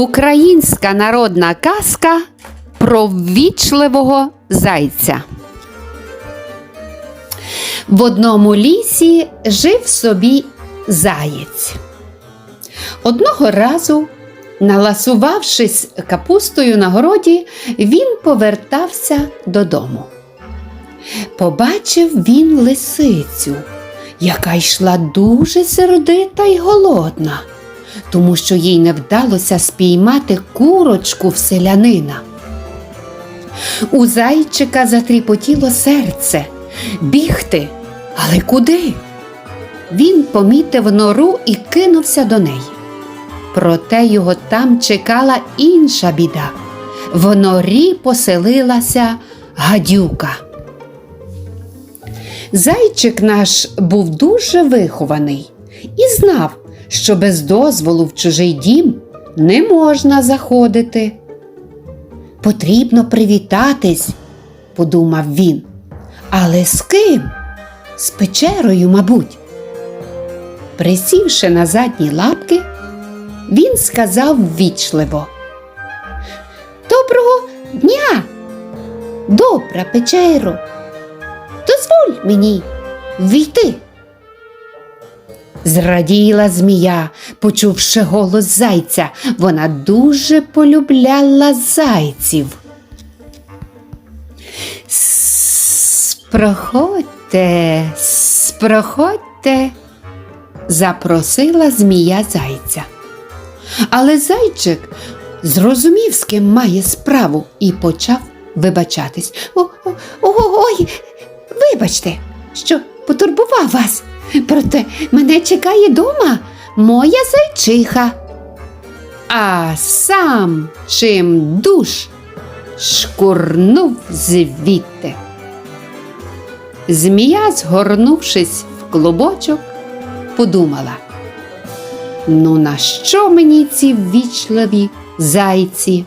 Українська народна казка про ввічливого зайця. В одному лісі жив собі заєць. Одного разу, наласувавшись капустою на городі, він повертався додому. Побачив він лисицю, яка йшла дуже сердита й голодна, тому що їй не вдалося спіймати курочку в селянина. У зайчика затріпотіло серце бігти, але куди? Він помітив нору і кинувся до неї. Проте його там чекала інша біда. В норі поселилася гадюка. Зайчик наш був дуже вихований і знав, що без дозволу в чужий дім не можна заходити. Потрібно привітатись, подумав він. Але з ким? З печерою, мабуть. Присівши на задні лапки, він сказав ввічливо. Доброго дня, добра печеро. Дозволь мені війти. Зраділа змія, почувши голос зайця. Вона дуже полюбляла зайців. Спроходьте, спроходьте, запросила змія зайця. Але зайчик зрозумів, з ким має справу, і почав вибачатись. О, о, о, ой, вибачте, що потурбував вас. Проте мене чекає дома моя зайчиха. А сам чим душ шкурнув звідти. Змія, згорнувшись в клубочок, подумала. Ну, на що мені ці ввічливі зайці?